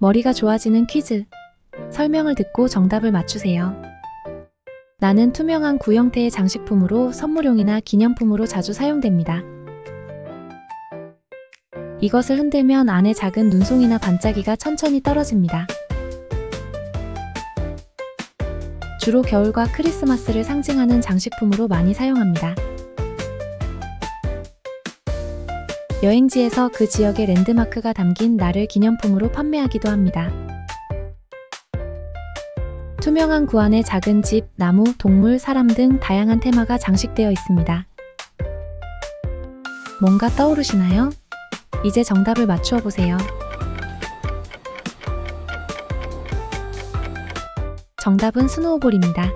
머리가 좋아지는 퀴즈. 설명을 듣고 정답을 맞추세요. 나는 투명한 구 형태의 장식품으로 선물용이나 기념품으로 자주 사용됩니다. 이것을 흔들면 안에 작은 눈송이나 반짝이가 천천히 떨어집니다. 주로 겨울과 크리스마스를 상징하는 장식품으로 많이 사용합니다. 여행지에서 그 지역의 랜드마크가 담긴 나를 기념품으로 판매하기도 합니다. 투명한 구 안에 작은 집, 나무, 동물, 사람 등 다양한 테마가 장식되어 있습니다. 뭔가 떠오르시나요? 이제 정답을 맞추어 보세요. 정답은 스노우볼입니다.